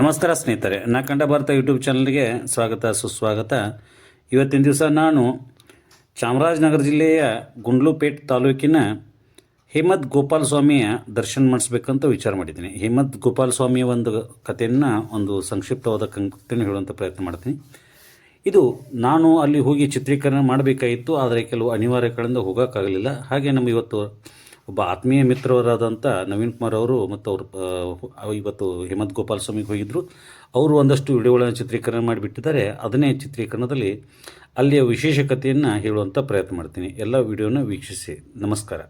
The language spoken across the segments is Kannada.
ನಮಸ್ಕಾರ ಸ್ನೇಹಿತರೆ, ನಾ ಕಂಡ ಭಾರತ ಯೂಟ್ಯೂಬ್ ಚಾನಲ್ಗೆ ಸ್ವಾಗತ, ಸುಸ್ವಾಗತ. ಇವತ್ತಿನ ದಿವಸ ನಾನು ಚಾಮರಾಜನಗರ ಜಿಲ್ಲೆಯ ಗುಂಡ್ಲುಪೇಟ್ ತಾಲೂಕಿನ ಹೇಮಂತ್ ಗೋಪಾಲ ಸ್ವಾಮಿಯ ದರ್ಶನ ಮಾಡಿಸ್ಬೇಕಂತ ವಿಚಾರ ಮಾಡಿದ್ದೀನಿ. ಹೇಮಂತ್ ಗೋಪಾಲ ಸ್ವಾಮಿಯ ಒಂದು ಕಥೆಯನ್ನು, ಒಂದು ಸಂಕ್ಷಿಪ್ತವಾದ ಕಥೆಯನ್ನು ಹೇಳುವಂಥ ಪ್ರಯತ್ನ ಮಾಡ್ತೀನಿ. ಇದು ನಾನು ಅಲ್ಲಿ ಹೋಗಿ ಚಿತ್ರೀಕರಣ ಮಾಡಬೇಕಾಗಿತ್ತು, ಆದರೆ ಕೆಲವು ಅನಿವಾರ್ಯಗಳಿಂದ ಹೋಗೋಕ್ಕಾಗಲಿಲ್ಲ. ಹಾಗೆ ನಮ್ಮ ಇವತ್ತು ಒಬ್ಬ ಆತ್ಮೀಯ ಮಿತ್ರರಾದಂಥ ನವೀನ್ ಕುಮಾರ್ ಅವರು ಮತ್ತು ಅವರು ಇವತ್ತು ಹೇಮಂತ್ ಗೋಪಾಲ ಸ್ವಾಮಿಗೆ ಹೋಗಿದ್ದರು ಅವರು ಒಂದಷ್ಟು ವಿಡಿಯೋಗಳನ್ನು ಚಿತ್ರೀಕರಣ ಮಾಡಿಬಿಟ್ಟಿದ್ದಾರೆ. ಅದನ್ನೇ ಚಿತ್ರೀಕರಣದಲ್ಲಿ ಅಲ್ಲಿಯ ವಿಶೇಷ ಕಥೆಯನ್ನು ಹೇಳುವಂಥ ಪ್ರಯತ್ನ ಮಾಡ್ತೀನಿ. ಎಲ್ಲ ವಿಡಿಯೋನ ವೀಕ್ಷಿಸಿ. ನಮಸ್ಕಾರ.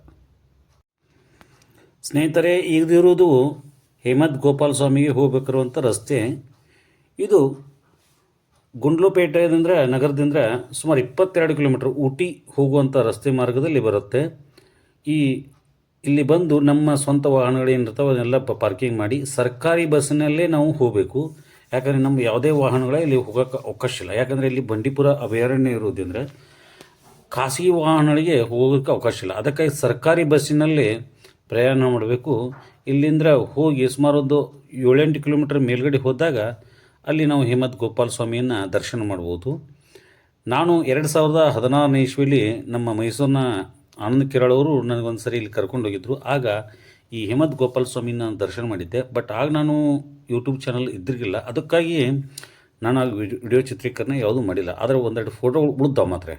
ಸ್ನೇಹಿತರೆ ಈಗದಿರುವುದು ಹೇಮಂತ್ ಗೋಪಾಲ ಸ್ವಾಮಿಗೆ ಹೋಗಬೇಕಿರುವಂಥ ರಸ್ತೆ. ಇದು ಗುಂಡ್ಲುಪೇಟೆಯಿಂದ ನಗರದಿಂದ ಸುಮಾರು ಇಪ್ಪತ್ತೆರಡು ಕಿಲೋಮೀಟ್ರ್ ಊಟಿ ಹೋಗುವಂಥ ರಸ್ತೆ ಮಾರ್ಗದಲ್ಲಿ ಬರುತ್ತೆ. ಈ ಇಲ್ಲಿ ಬಂದು ನಮ್ಮ ಸ್ವಂತ ವಾಹನಗಳೇನಿರ್ತಾವೆ ಅದನ್ನೆಲ್ಲ ಪಾರ್ಕಿಂಗ್ ಮಾಡಿ ಸರ್ಕಾರಿ ಬಸ್ಸಿನಲ್ಲೇ ನಾವು ಹೋಗಬೇಕು. ಯಾಕಂದರೆ ನಮ್ಮ ಯಾವುದೇ ವಾಹನಗಳ ಇಲ್ಲಿ ಹೋಗೋಕ್ಕೆ ಅವಕಾಶ ಇಲ್ಲ ಯಾಕಂದರೆ ಇಲ್ಲಿ ಬಂಡೀಪುರ ಅಭಯಾರಣ್ಯ ಇರೋದ್ರಿಂದ ಖಾಸಗಿ ವಾಹನಗಳಿಗೆ ಹೋಗೋಕ್ಕೆ ಅವಕಾಶ ಇಲ್ಲ ಅದಕ್ಕಾಗಿ ಸರ್ಕಾರಿ ಬಸ್ಸಿನಲ್ಲಿ ಪ್ರಯಾಣ ಮಾಡಬೇಕು. ಇಲ್ಲಿಂದ ಹೋಗಿ ಸುಮಾರು ಒಂದು ಏಳೆಂಟು ಕಿಲೋಮೀಟರ್ ಮೇಲ್ಗಡೆ ಹೋದಾಗ ಅಲ್ಲಿ ನಾವು ಹೇಮಂತ್ ಗೋಪಾಲ ಸ್ವಾಮಿಯನ್ನು ದರ್ಶನ ಮಾಡ್ಬೋದು. ನಾನು ಎರಡು ಸಾವಿರದ ಹದಿನಾರನೇ ಇಸ್ವಿಲಿ ನಮ್ಮ ಮೈಸೂರಿನ ಆನಂದ್ ಕಿರಾಳ್ ಅವರು ನನಗೊಂದು ಸರಿ ಇಲ್ಲಿ ಕರ್ಕೊಂಡು ಹೋಗಿದ್ದರು ಆಗ ಈ ಹೇಮಂತ್ ಗೋಪಾಲ ಸ್ವಾಮಿನ ದರ್ಶನ ಮಾಡಿದ್ದೆ. ಬಟ್ ಆಗ ನಾನು ಯೂಟ್ಯೂಬ್ ಚಾನಲ್ ಇದ್ದಿರಲಿಲ್ಲ. ಅದಕ್ಕಾಗಿ ನಾನು ಆಗ ವಿಡಿಯೋ ವಿಡಿಯೋ ಚಿತ್ರೀಕರಣ ಯಾವುದೂ ಮಾಡಿಲ್ಲ. ಆದರೆ ಒಂದೆರಡು ಫೋಟೋಗಳು ಉಳಿದಾವೆ ಮಾತ್ರ.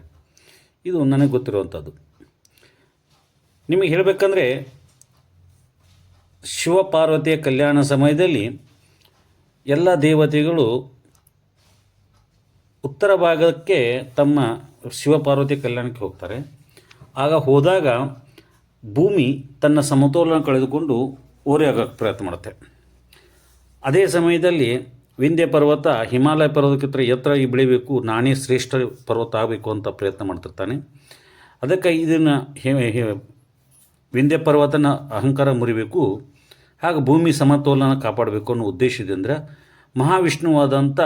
ಇದು ನನಗೆ ಗೊತ್ತಿರುವಂಥದ್ದು ನಿಮಗೆ ಹೇಳಬೇಕಂದ್ರೆ ಶಿವಪಾರ್ವತಿಯ ಕಲ್ಯಾಣ ಸಮಯದಲ್ಲಿ ಎಲ್ಲ ದೇವತೆಗಳು ಉತ್ತರ ಭಾಗಕ್ಕೆ ತಮ್ಮ ಶಿವಪಾರ್ವತಿ ಕಲ್ಯಾಣಕ್ಕೆ ಹೋಗ್ತಾರೆ. ಆಗ ಹೋದಾಗ ಭೂಮಿ ತನ್ನ ಸಮತೋಲನ ಕಳೆದುಕೊಂಡು ಓರೆಯಾಗಕ್ಕೆ ಪ್ರಯತ್ನ ಮಾಡುತ್ತೆ. ಅದೇ ಸಮಯದಲ್ಲಿ ವಿಂಧ್ಯ ಪರ್ವತ, ಹಿಮಾಲಯ ಪರ್ವತಕ್ಕಿಂತ ಎತ್ತರಾಗಿ ಬೆಳಿಬೇಕು, ನಾನೇ ಶ್ರೇಷ್ಠ ಪರ್ವತ ಆಗಬೇಕು ಅಂತ ಪ್ರಯತ್ನ ಮಾಡ್ತಿರ್ತಾನೆ. ಅದಕ್ಕೆ ಇದನ್ನು ವಿಂಧ್ಯ ಪರ್ವತನ ಅಹಂಕಾರ ಮುರಿಬೇಕು, ಹಾಗೆ ಭೂಮಿ ಸಮತೋಲನ ಕಾಪಾಡಬೇಕು ಅನ್ನೋ ಉದ್ದೇಶದಿಂದ ಮಹಾವಿಷ್ಣುವಾದಂಥ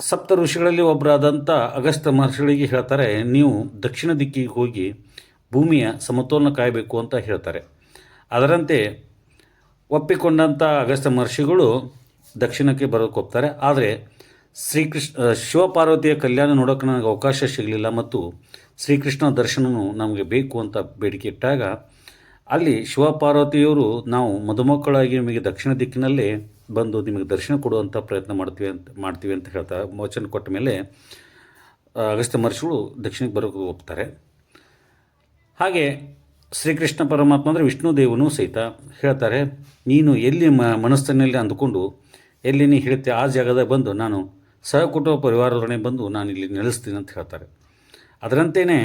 ಸಪ್ತ ಋಷಿಗಳಲ್ಲಿ ಒಬ್ಬರಾದಂಥ ಅಗಸ್ತ ಮಹರ್ಷಿಗಳಿಗೆ ಹೇಳ್ತಾರೆ, ನೀವು ದಕ್ಷಿಣ ದಿಕ್ಕಿಗೆ ಹೋಗಿ ಭೂಮಿಯ ಸಮತೋಲನ ಕಾಯಬೇಕು ಅಂತ ಹೇಳ್ತಾರೆ. ಅದರಂತೆ ಒಪ್ಪಿಕೊಂಡಂಥ ಅಗಸ್ತ ಮಹರ್ಷಿಗಳು ದಕ್ಷಿಣಕ್ಕೆ ಬರೋಕ್ಕೆ ಹೋಗ್ತಾರೆ ಆದರೆ ಶ್ರೀಕೃಷ್ಣ ಶಿವಪಾರ್ವತಿಯ ಕಲ್ಯಾಣ ನೋಡೋಕೆ ನನಗೆ ಅವಕಾಶ ಸಿಗಲಿಲ್ಲ ಮತ್ತು ಶ್ರೀಕೃಷ್ಣ ದರ್ಶನವೂ ನಮಗೆ ಬೇಕು ಅಂತ ಬೇಡಿಕೆ ಇಟ್ಟಾಗ ಅಲ್ಲಿ ಶಿವಪಾರ್ವತಿಯವರು ನಾವು ಮದುಮಕ್ಕಳಾಗಿ ನಿಮಗೆ ದಕ್ಷಿಣ ದಿಕ್ಕಿನಲ್ಲೇ ಬಂದು ನಿಮಗೆ ದರ್ಶನ ಕೊಡುವಂಥ ಪ್ರಯತ್ನ ಮಾಡ್ತೀವಿ ಅಂತ ಮಾಡ್ತೀವಿ ಅಂತ ಹೇಳ್ತಾ ಮೋಚನ ಕೊಟ್ಟ ಮೇಲೆ ಅಗಸ್ತ ಮಹರ್ಷಿಗಳು ದಕ್ಷಿಣಕ್ಕೆ ಬರೋಕ್ಕೆ ಹೋಗ್ತಾರೆ. ಹಾಗೆ ಶ್ರೀಕೃಷ್ಣ ಪರಮಾತ್ಮ ಅಂದರೆ ವಿಷ್ಣು ದೇವನು ಸಹಿತ ಹೇಳ್ತಾರೆ, ನೀನು ಎಲ್ಲಿ ಮ, ಮನಸ್ಸಿನಲ್ಲಿ ಅಂದುಕೊಂಡು ಎಲ್ಲಿ ನೀ ಹೇಳ್ತೀಯ ಆ ಜಾಗದಾಗ ಬಂದು ನಾನು ಸಹಕುಟುಂಬ ಪರಿವಾರದೊಡನೆ ಬಂದು ನಾನು ಇಲ್ಲಿ ನೆಲೆಸ್ತೀನಿ ಅಂತ ಹೇಳ್ತಾರೆ. ಅದರಂತೆಯೇ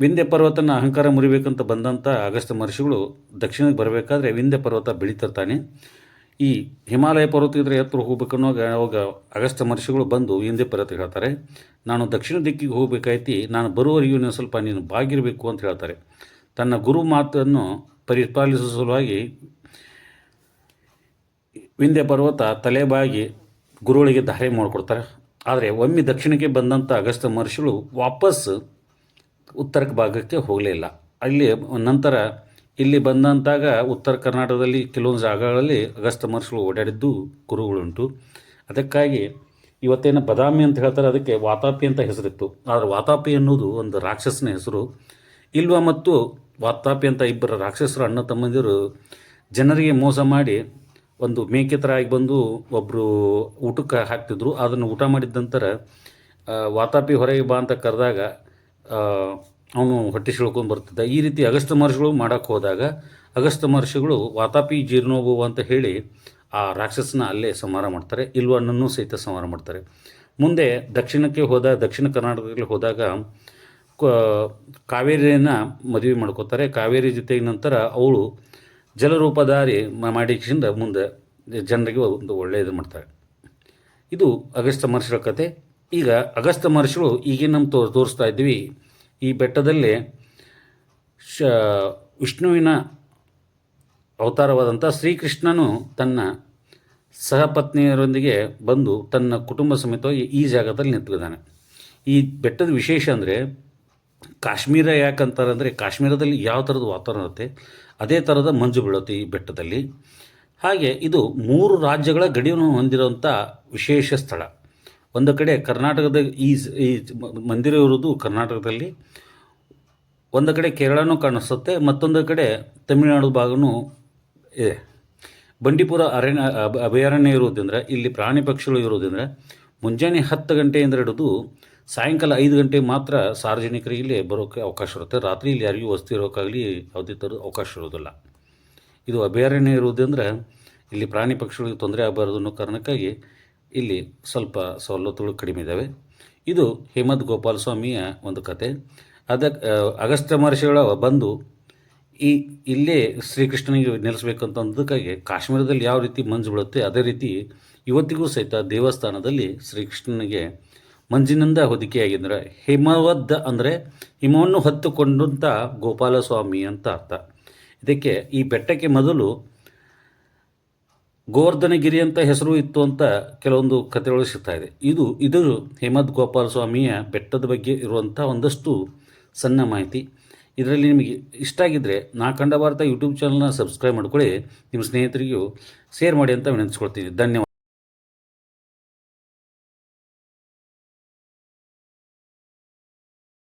ವಿಂಧ್ಯ ಪರ್ವತನ ಅಹಂಕಾರ ಮುರಿಬೇಕಂತ ಬಂದಂಥ ಅಗಸ್ತ್ಯ ಮಹರ್ಷಿಗಳು ದಕ್ಷಿಣಕ್ಕೆ ಬರಬೇಕಾದ್ರೆ ವಿಂಧ್ಯ ಪರ್ವತ ಬೆಳೀತಿರ್ತಾನೆ ಈ ಹಿಮಾಲಯ ಪರ್ವತ ಇದ್ರೆ ಎತ್ತರ ಅನ್ನೋವಾಗ ಅವಾಗ ಅಗಸ್ತ ಮಹರ್ಷಿಗಳು ಬಂದು ಹಿಂದೆ ಪರ್ವತ ಹೇಳ್ತಾರೆ, ನಾನು ದಕ್ಷಿಣ ದಿಕ್ಕಿಗೆ ಹೋಗ್ಬೇಕಾಯ್ತಿ, ನಾನು ಬರುವವರೆಗೂ ನೀನು ಸ್ವಲ್ಪ ನೀನು ಬಾಗಿರಬೇಕು ಅಂತ ಹೇಳ್ತಾರೆ. ತನ್ನ ಗುರು ಮಾತನ್ನು ಪರಿಪಾಲಿಸುವ ಸಲುವಾಗಿ ವಿಂಧ್ಯ ಪರ್ವತ ತಲೆಬಾಗಿ ಗುರುಗಳಿಗೆ ದಾರಿ ಮಾಡಿಕೊಡ್ತಾರೆ. ಆದರೆ ಒಮ್ಮೆ ದಕ್ಷಿಣಕ್ಕೆ ಬಂದಂಥ ಅಗಸ್ತ್ಯ ಮಹರ್ಷಿಗಳು ವಾಪಸ್ ಉತ್ತರ ಭಾಗಕ್ಕೆ ಹೋಗಲೇ ಇಲ್ಲ. ಅಲ್ಲಿ ನಂತರ ಇಲ್ಲಿ ಬಂದಂತಾಗ ಉತ್ತರ ಕರ್ನಾಟಕದಲ್ಲಿ ಕೆಲವೊಂದು ಜಾಗಗಳಲ್ಲಿ ಅಗಸ್ತ ಮಹರ್ಷಿಗಳು ಓಡಾಡಿದ್ದು ಕುರುಗಳುಂಟು ಅದಕ್ಕಾಗಿ ಇವತ್ತೇನು ಬದಾಮಿ ಅಂತ ಹೇಳ್ತಾರೆ, ಅದಕ್ಕೆ ವಾತಾಪಿ ಅಂತ ಹೆಸರಿತ್ತು. ಆದರೆ ವಾತಾಪಿ ಅನ್ನೋದು ಒಂದು ರಾಕ್ಷಸನ ಹೆಸರು. ಇಲ್ವ ಮತ್ತು ವಾತಾಪಿ ಅಂತ ಇಬ್ಬರು ರಾಕ್ಷಸರು ಅಣ್ಣ ತಮ್ಮಂದಿರು ಜನರಿಗೆ ಮೋಸ ಮಾಡಿ ಒಂದು ಮೇಕೆ ಥರ ಆಗಿ ಬಂದು ಒಬ್ಬರು ಊಟಕ್ಕೆ ಹಾಕ್ತಿದ್ರು. ಅದನ್ನು ಊಟ ಮಾಡಿದ ನಂತರ ವಾತಾಪಿ ಹೊರಗೆ ಬಾ ಅಂತ ಕರೆದಾಗ ಅವನು ಹೊಟ್ಟೆ ಸೆಳ್ಕೊಂಡು ಬರ್ತಿದ್ದ ಈ ರೀತಿ ಅಗಸ್ತ್ಯ ಮಹರ್ಷಿಗಳು ಮಾಡೋಕ್ಕೆ ಹೋದಾಗ ಅಗಸ್ತ್ಯ ಮಹರ್ಷಿಗಳು ವಾತಾಪಿ ಜೀರ್ಣೋಭವ ಅಂತ ಹೇಳಿ ಆ ರಾಕ್ಷಸನ ಅಲ್ಲೇ ಸಂಹಾರ ಮಾಡ್ತಾರೆ. ಇಲ್ವಣ್ಣನ್ನು ಸಹಿತ ಸಂಹಾರ ಮಾಡ್ತಾರೆ. ಮುಂದೆ ದಕ್ಷಿಣಕ್ಕೆ ಹೋದ, ದಕ್ಷಿಣ ಕರ್ನಾಟಕದಲ್ಲಿ ಹೋದಾಗ ಕಾವೇರಿಯನ್ನು ಮದುವೆ ಮಾಡ್ಕೋತಾರೆ. ಕಾವೇರಿ ಜೊತೆಗೆ ನಂತರ ಅವಳು ಜಲರೂಪಧಾರಿ ಮ- ಮುಂದೆ ಜನರಿಗೆ ಒಂದು ಒಳ್ಳೆಯದು ಮಾಡ್ತಾರೆ. ಇದು ಅಗಸ್ತ್ಯ ಮಹರ್ಷಿಗಳ ಕತೆ. ಈಗ ಅಗಸ್ತ್ಯ ಮಹರ್ಷಿಗಳು ಈಗೇನು ನಮ್ಮ ತೋ ತೋರಿಸ್ತಾ ಇದ್ವಿ. ಈ ಬೆಟ್ಟದಲ್ಲಿ ಶ, ವಿಷ್ಣುವಿನ ಅವತಾರವಾದಂಥ ಶ್ರೀಕೃಷ್ಣನು ತನ್ನ ಸಹಪತ್ನಿಯರೊಂದಿಗೆ ಬಂದು ತನ್ನ ಕುಟುಂಬ ಸಮೇತವಾಗಿ ಈ ಜಾಗದಲ್ಲಿ ನಿಂತಿದ್ದಾನೆ ಈ ಬೆಟ್ಟದ ವಿಶೇಷ ಅಂದರೆ ಕಾಶ್ಮೀರ ಯಾಕಂತಾರೆ ಅಂದರೆ ಕಾಶ್ಮೀರದಲ್ಲಿ ಯಾವ ಥರದ ವಾತಾವರಣ ಇರುತ್ತೆ? ಅದೇ ಥರದ ಮಂಜು ಬೀಳುತ್ತೆ ಈ ಬೆಟ್ಟದಲ್ಲಿ. ಹಾಗೆ ಇದು ಮೂರು ರಾಜ್ಯಗಳ ಗಡಿಯನ್ನು ಹೊಂದಿರುವಂಥ ವಿಶೇಷ ಸ್ಥಳ. ಒಂದು ಕಡೆ ಕರ್ನಾಟಕದ ಈ ಮಂದಿರ ಇರುವುದು ಕರ್ನಾಟಕದಲ್ಲಿ, ಒಂದು ಕಡೆ ಕೇರಳನೂ ಕಾಣಿಸುತ್ತೆ, ಮತ್ತೊಂದು ಕಡೆ ತಮಿಳುನಾಡು ಭಾಗನೂ ಇದೆ. ಬಂಡೀಪುರ ಅರಣ್ಯ, ಅಭ- ಅಭಯಾರಣ್ಯ ಇರುವುದರಿಂದ ಇಲ್ಲಿ ಪ್ರಾಣಿ ಪಕ್ಷಿಗಳು ಇರುವುದರಿಂದ ಮುಂಜಾನೆ ಹತ್ತು ಗಂಟೆಯಿಂದ ಹಿಡಿದು ಸಾಯಂಕಾಲ ಐದು ಗಂಟೆ ಮಾತ್ರ ಸಾರ್ವಜನಿಕರಿಗೆ ಇಲ್ಲಿ ಬರೋಕ್ಕೆ ಅವಕಾಶ ಇರುತ್ತೆ. ರಾತ್ರಿ ಇಲ್ಲಿ ಯಾರಿಗೂ ವಸ್ತು ಇರೋಕ್ಕಾಗಲಿ ಯಾವುದೇ ಥರದ ಅವಕಾಶ ಇರೋದಿಲ್ಲ ಇದು ಅಭಯಾರಣ್ಯ ಇರುವುದರಿಂದ ಇಲ್ಲಿ ಪ್ರಾಣಿ ಪಕ್ಷಿಗಳಿಗೆ ತೊಂದರೆ ಆಗಬಾರ್ದು ಅನ್ನೋ ಕಾರಣಕ್ಕಾಗಿ ಇಲ್ಲಿ ಸ್ವಲ್ಪ ಸವಲತ್ತುಗಳು ಕಡಿಮೆ ಇದ್ದಾವೆ ಇದು ಹೇಮಂತ್ ಗೋಪಾಲ ಸ್ವಾಮಿಯ ಒಂದು ಕತೆ. ಅದಕ್ಕೆ ಅಗಸ್ತ್ಯ ಮಹರ್ಷಿಗಳ ಬಂದು ಈ, ಇಲ್ಲೇ ಶ್ರೀಕೃಷ್ಣನಿಗೆ ನೆಲೆಸಬೇಕಂತ ಅಂದಕ್ಕಾಗಿ ಕಾಶ್ಮೀರದಲ್ಲಿ ಯಾವ ರೀತಿ ಮಂಜು ಬೀಳುತ್ತೆ, ಅದೇ ರೀತಿ ಇವತ್ತಿಗೂ ಸಹಿತ ದೇವಸ್ಥಾನದಲ್ಲಿ ಶ್ರೀಕೃಷ್ಣನಿಗೆ ಮಂಜಿನಿಂದ ಹೊದಿಕೆಯಾಗಿದ್ದರೆ ಹಿಮವದ್ದ ಅಂದರೆ ಹಿಮವನ್ನು ಹತ್ತುಕೊಂಡಂಥ ಗೋಪಾಲಸ್ವಾಮಿ ಅಂತ ಅರ್ಥ. ಇದಕ್ಕೆ ಈ ಬೆಟ್ಟಕ್ಕೆ ಮೊದಲು ಗೋವರ್ಧನಗಿರಿ ಅಂತ ಹೆಸರು ಇತ್ತು ಅಂತ ಕೆಲವೊಂದು ಕಥೆಗಳು ಸಿಗ್ತಾ ಇದೆ. ಇದು ಇದು ಹೇಮದ್ ಗೋಪಾಲ ಸ್ವಾಮಿಯ ಬೆಟ್ಟದ ಬಗ್ಗೆ ಇರುವಂಥ ಒಂದಷ್ಟು ಸಣ್ಣ ಮಾಹಿತಿ. ಇದರಲ್ಲಿ ನಿಮಗೆ ಇಷ್ಟ ಆಗಿದ್ದರೆ ನಾ ಕಂಡ ಭಾರತ ಯೂಟ್ಯೂಬ್ ಚಾನಲ್ನ ಸಬ್ಸ್ಕ್ರೈಬ್ ಮಾಡ್ಕೊಳ್ಳಿ. ನಿಮ್ಮ ಸ್ನೇಹಿತರಿಗೂ ಶೇರ್ ಮಾಡಿ ಅಂತ ವಿನಂತಿಸ್ಕೊಳ್ತೀನಿ. ಧನ್ಯವಾದ.